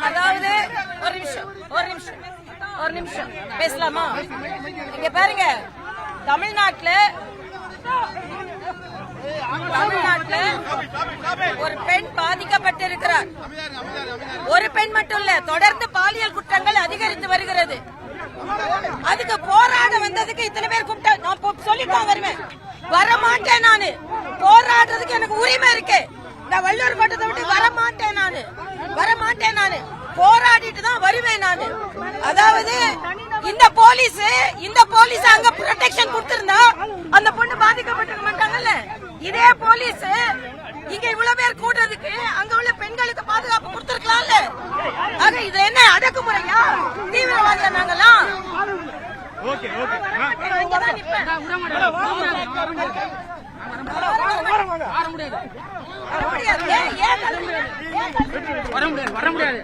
அதாவது ஒரு நிமிஷம் ஒரு நிமிஷம் ஒரு நிமிஷம். பேசலாமா? இங்க பாருங்க தமிழ்நாட்டுல தமிழ்நாட்டுல ஒரு பெண் பாதிக்கப்பட்டிருக்கிறார். ஒரு பெண் மட்டும் இல்ல தொடர்ந்து பாலியல் குற்றங்கள் அதிகரித்து வருகிறது. அதுக்கு போராட வந்ததுக்கு இத்தனை பேர் கூப்பிட்டா நான் போ- சொல்லித்தான் வருவேன். வரமாட்டேன் நானு. போராடுறதுக்கு எனக்கு உரிமை இருக்கு. நான் வள்ளுவர் பட்டத்தை விட்டு வரமாட்டேன். மாட்டேன் போராடிட்டு தான் வருவேன் நானு. அதாவது இந்த போலீஸ் இந்த போலீஸ் அங்க ப்ரொடெக்ஷன் கொடுத்திருந்தா அந்த பொண்ணு பாதிக்கப்பட்டிருக்க மாட்டாங்கல்ல? இதே போலீஸ் இங்க இவ்வளவு பேர் கூடுறதுக்கு அங்க உள்ள பெண்களுக்கு பாதுகாப்பு கொடுத்திருக்கலாம்ல? ஆக இது என்ன அடக்குமுறையா? தீவிரவாதியா நாங்கெல்லாம்? வர முடியாது வர முடியாது.